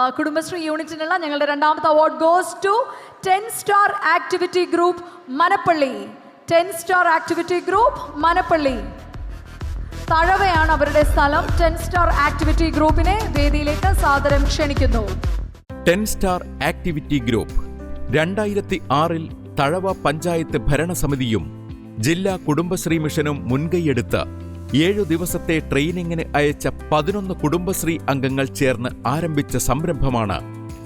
കുടുംബശ്രീ യൂണിറ്റിനുള്ള ഞങ്ങളുടെ രണ്ടാമത്തെ award goes to ten star activity group Manappally. Ten star activity group Manappally. തഴവയാണ് അവരുടെ സ്ഥലം. ടെൻ സ്റ്റാർ ആക്ടിവിറ്റി ഗ്രൂപ്പിനെ വേദിയിലേക്ക് സാദരം ക്ഷണിക്കുന്നു. ടെൻ സ്റ്റാർ ആക്ടിവിറ്റി ഗ്രൂപ്പ് രണ്ടായിരത്തി ആറിൽ തഴവ പഞ്ചായത്ത് ഭരണസമിതിയും ജില്ലാ കുടുംബശ്രീ മിഷനും മുൻകൈയെടുത്ത് ഏഴു ദിവസത്തെ ട്രെയിനിങ്ങിന് അയച്ച പതിനൊന്ന് കുടുംബശ്രീ അംഗങ്ങൾ ചേർന്ന് ആരംഭിച്ച സംരംഭമാണ്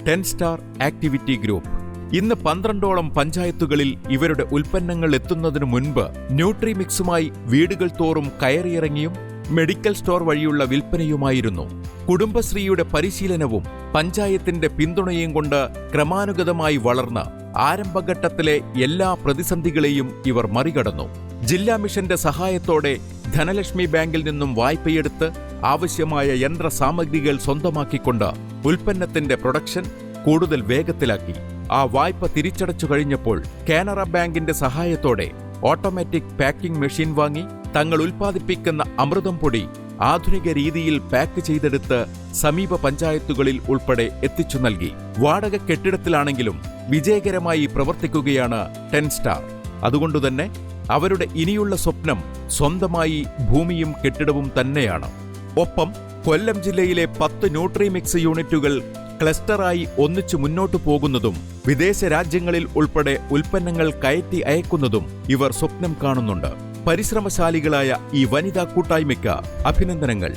ടെൻ സ്റ്റാർ ആക്ടിവിറ്റി ഗ്രൂപ്പ്. ഇന്ന് പന്ത്രണ്ടോളം പഞ്ചായത്തുകളിൽ ഇവരുടെ ഉൽപ്പന്നങ്ങൾ എത്തുന്നതിനു മുൻപ് ന്യൂട്രിമിക്സുമായി വീടുകൾ തോറും കയറിയിറങ്ങിയും മെഡിക്കൽ സ്റ്റോർ വഴിയുള്ള വിൽപ്പനയുമായിരുന്നു. കുടുംബശ്രീയുടെ പരിശീലനവും പഞ്ചായത്തിന്റെ പിന്തുണയും കൊണ്ട് ക്രമാനുഗതമായി വളർന്ന് ആരംഭഘട്ടത്തിലെ എല്ലാ പ്രതിസന്ധികളെയും ഇവർ മറികടന്നു. ജില്ലാ മിഷന്റെ സഹായത്തോടെ ധനലക്ഷ്മി ബാങ്കിൽ നിന്നും വായ്പയെടുത്ത് ആവശ്യമായ യന്ത്ര സാമഗ്രികൾ സ്വന്തമാക്കിക്കൊണ്ട് ഉൽപ്പന്നത്തിന്റെ പ്രൊഡക്ഷൻ കൂടുതൽ വേഗത്തിലാക്കി. ആ വായ്പ തിരിച്ചടച്ചു കഴിഞ്ഞപ്പോൾ കാനറ ബാങ്കിന്റെ സഹായത്തോടെ ഓട്ടോമാറ്റിക് പാക്കിംഗ് മെഷീൻ വാങ്ങി തങ്ങൾ ഉൽപ്പാദിപ്പിക്കുന്ന അമൃതം പൊടി ആധുനിക രീതിയിൽ പാക്ക് ചെയ്തെടുത്ത് സമീപ പഞ്ചായത്തുകളിൽ ഉൾപ്പെടെ എത്തിച്ചു നൽകി. വാടക കെട്ടിടത്തിലാണെങ്കിലും വിജയകരമായി പ്രവർത്തിക്കുകയാണ് ടെൻ സ്റ്റാർ. അതുകൊണ്ടുതന്നെ അവരുടെ ഇനിയുള്ള സ്വപ്നം സ്വന്തമായി ഭൂമിയും കെട്ടിടവും തന്നെയാണ്. ഒപ്പം കൊല്ലം ജില്ലയിലെ പത്ത് ന്യൂട്രിമിക്സ് യൂണിറ്റുകൾ ക്ലസ്റ്ററായി ഒന്നിച്ചു മുന്നോട്ടു പോകുന്നതും വിദേശ രാജ്യങ്ങളിൽ ഉൾപ്പെടെ ഉൽപ്പന്നങ്ങൾ കയറ്റി അയക്കുന്നതും ഇവർ സ്വപ്നം കാണുന്നുണ്ട്. പരിശ്രമശാലികളായ ഈ വനിതാ കൂട്ടായ്മയ്ക്ക് അഭിനന്ദനങ്ങൾ.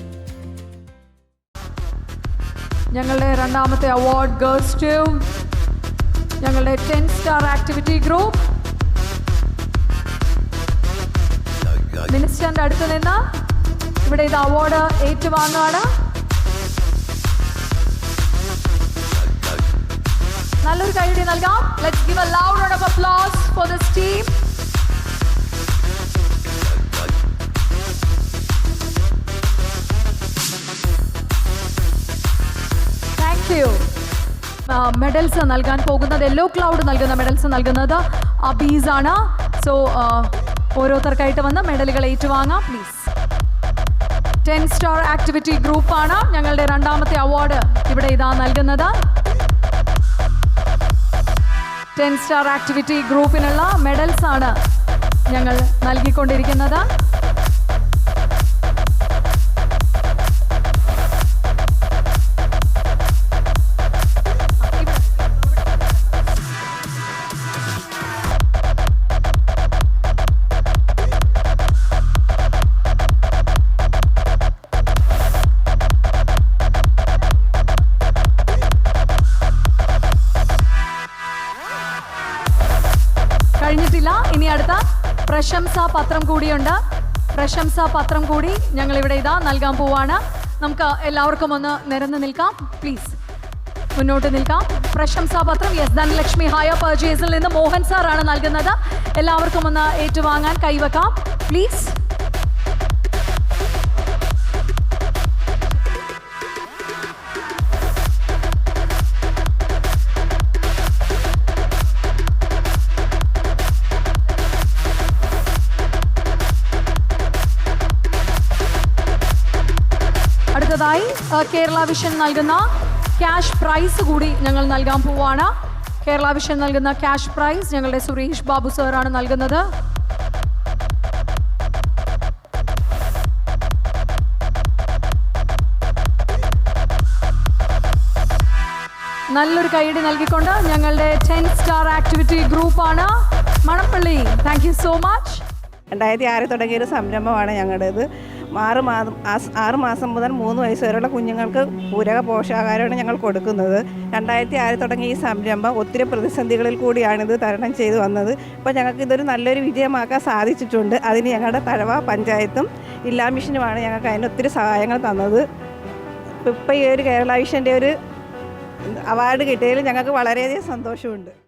ഞങ്ങളുടെ രണ്ടാമത്തെ അവാർഡ് ഗേൾസ് ടീം ഞങ്ങളുടെ ടെൻ സ്റ്റാർ ആക്ടിവിറ്റി ഗ്രൂപ്പ് മിനിസ്റ്ററിന്റെ അടുത്ത് നിന്ന് ഇവിടെ ഇത് അവാർഡ് ഏറ്റുവാങ്ങുകയാണ്. നല്ലൊരു കൈയുടെ നൽകാം. Let's give a loud round of applause for this team thank you medals നൽകാൻ പോകുന്നത് യെല്ലോ ക്ലൗഡ് നൽകുന്ന മെഡൽസ് നൽകുന്നത് ആണ് സോ ഓരോരുത്തർക്കായിട്ട് വന്ന് മെഡലുകൾ ഏറ്റുവാങ്ങാം പ്ലീസ് ടെൻ സ്റ്റാർ ആക്ടിവിറ്റി ഗ്രൂപ്പാണ് ഞങ്ങളുടെ രണ്ടാമത്തെ അവാർഡ് ഇവിടെ ഇതാ നൽകുന്നത്. ടെൻ സ്റ്റാർ ആക്ടിവിറ്റി ഗ്രൂപ്പിനുള്ള മെഡൽസ് ആണ് ഞങ്ങൾ നൽകിക്കൊണ്ടിരിക്കുന്നത്. കഴിഞ്ഞിട്ടില്ല. ഇനി അടുത്ത പ്രശംസാ പത്രം കൂടിയുണ്ട്. പ്രശംസാ പത്രം കൂടി ഞങ്ങൾ ഇവിടെ ഇതാ നൽകാൻ പോവാണ്. നമുക്ക് എല്ലാവർക്കും ഒന്ന് നിരന്ന് നിൽക്കാം. പ്ലീസ് മുന്നോട്ട് നിൽക്കാം. പ്രശംസാ പത്രം യെസ് ധനലക്ഷ്മി ഹയർ പർച്ചേസിൽ നിന്ന് മോഹൻ സാറാണ് നൽകുന്നത്. എല്ലാവർക്കും ഒന്ന് ഏറ്റുവാങ്ങാൻ കൈവക്കാം. പ്ലീസ് അടുത്തതായി കേരള വിഷൻ നൽകുന്ന ക്യാഷ് പ്രൈസ് കൂടി ഞങ്ങൾ നൽകാൻ പോവാണ്. കേരള വിഷൻ നൽകുന്ന ക്യാഷ് പ്രൈസ് ഞങ്ങളുടെ സുരേഷ് ബാബു സാറാണ് നൽകുന്നത്. നല്ലൊരു കൈയടി നൽകിക്കൊണ്ട് ഞങ്ങളുടെ ടെൻ സ്റ്റാർ ആക്ടിവിറ്റി ഗ്രൂപ്പാണ് Manappally. Thank you so much രണ്ടായിരത്തി ആറിൽ തുടങ്ങിയൊരു സംരംഭമാണ് ഞങ്ങളുടേത്. ആറ് മാസം ആറ് മാസം മുതൽ മൂന്ന് വയസ്സ് വരെയുള്ള കുഞ്ഞുങ്ങൾക്ക് പൂരക പോഷകാഹാരമാണ് ഞങ്ങൾ കൊടുക്കുന്നത്. രണ്ടായിരത്തി ആറിൽ തുടങ്ങിയ ഈ സംരംഭം ഒത്തിരി പ്രതിസന്ധികളിൽ കൂടിയാണിത് തരണം ചെയ്തു വന്നത്. അപ്പോൾ ഞങ്ങൾക്ക് ഇതൊരു നല്ലൊരു വിജയമാക്കാൻ സാധിച്ചിട്ടുണ്ട്. അതിന് ഞങ്ങളുടെ തഴവ പഞ്ചായത്തും ഇല്ലാ മിഷനുമാണ് ഞങ്ങൾക്ക് അതിന് ഒത്തിരി സഹായങ്ങൾ തന്നത്. ഇപ്പോൾ ഈ ഒരു കേരള വിഷന്റെ ഒരു അവാർഡ് കിട്ടിയതിൽ ഞങ്ങൾക്ക് വളരെയധികം സന്തോഷമുണ്ട്.